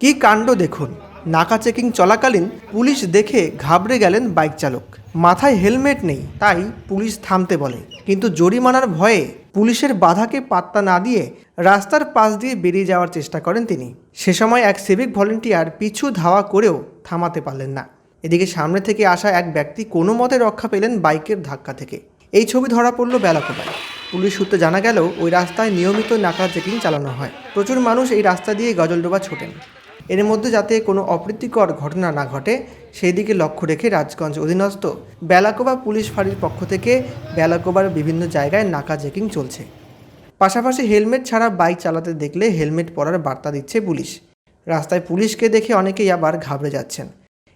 কি কাণ্ড দেখুন? নাকা চেকিং চলাকালীন পুলিশ দেখে ঘাবড়ে গেলেন বাইক চালক। মাথায় হেলমেট নেই, তাই পুলিশ থামতে বলে। কিন্তু জরিমানার ভয়ে পুলিশের বাধাকে পাত্তা না দিয়ে রাস্তার পাশ দিয়ে বেরিয়ে যাওয়ার চেষ্টা করেন তিনি। সে সময় এক সিভিক ভলেন্টিয়ার পিছু ধাওয়া করেও থামাতে পারলেন না। এদিকে সামনে থেকে আসা এক ব্যক্তি কোনো মতে রক্ষা পেলেন বাইকের ধাক্কা থেকে। এই ছবি ধরা পড়ল বেলাকোপায়। পুলিশ সূত্রে জানা গেল, ওই রাস্তায় নিয়মিত নাকা চেকিং চালানো হয়। প্রচুর মানুষ এই রাস্তা দিয়ে গজলডোবা ছোটেন। এর মধ্যে যাতে কোনো অপ্রীতিকর ঘটনা না ঘটে সেই দিকে লক্ষ্য রেখে রাজগঞ্জ অধীনস্থ বেলাকোবা পুলিশ ফাঁড়ির পক্ষ থেকে বেলাকোবার বিভিন্ন জায়গায় নাকা চেকিং চলছে। পাশাপাশি হেলমেট ছাড়া বাইক চালাতে দেখলে হেলমেট পরার বার্তা দিচ্ছে পুলিশ। রাস্তায় পুলিশকে দেখে অনেকেই আবার ঘাবড়ে যাচ্ছেন।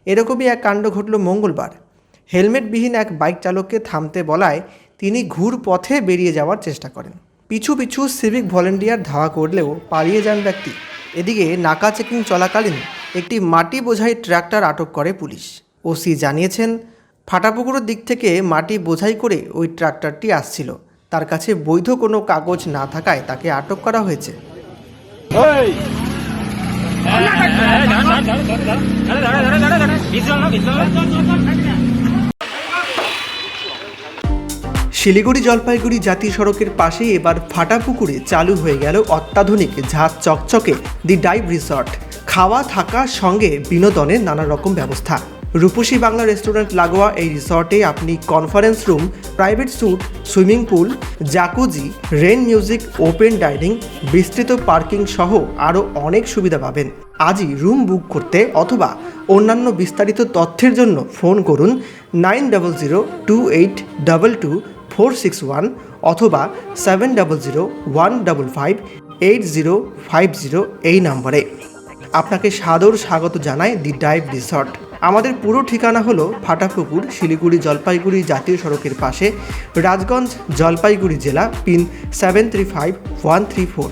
এরকমই এক কাণ্ড ঘটল মঙ্গলবার। হেলমেটবিহীন এক বাইক চালককে থামতে বলায় তিনি ঘুর পথে বেরিয়ে যাওয়ার চেষ্টা করেন পিছু পিছু সিভিক ভলেন্টিয়ার ধাওয়া করলেও পালিয়ে যান ব্যক্তি এদিকে নাকা চেকিং চলাকালীন একটি মাটি বোঝাই ট্রাক্টর আটক করে পুলিশ ওসি জানিয়েছেন ফাটাপুকুরের দিক থেকে মাটি বোঝাই করে ওই ট্রাক্টরটি আসছিল তার কাছে বৈধ কোনো কাগজ না থাকায় তাকে আটক করা হয়েছে এই শিলিগুড়ি জলপাইগুড়ি জাতীয় সড়কের পাশেই এবার ফাটা পুকুরে চালু হয়ে গেল অত্যাধুনিক ঝাঁজ চকচকে দি ডাইভ রিসর্ট। খাওয়া, থাকা, সঙ্গে বিনোদনের নানা রকম ব্যবস্থা। রূপসী বাংলা রেস্টুরেন্ট লাগোয়া এই রিসর্টে আপনি conference room, private suite, swimming pool, jacuzzi, rain music, open dining, বিস্তৃত পার্কিং সহ আরও অনেক সুবিধা পাবেন। আজই রুম বুক করতে অথবা অন্যান্য বিস্তারিত তথ্যের জন্য ফোন করুন nine double zero two eight double two four six one অথবা seven double zero one double five eight zero five zero এই নম্বরে। আপনাকে সাদর স্বাগত জানায় দি ডাইভ রিসর্ট। আমাদের পুরো ঠিকানা হলো ফাটাপুকুর শিলিগুড়ি, জলপাইগুড়ি জাতীয় সড়কের পাশে, রাজগঞ্জ, জলপাইগুড়ি জেলা, pin seven three five one three four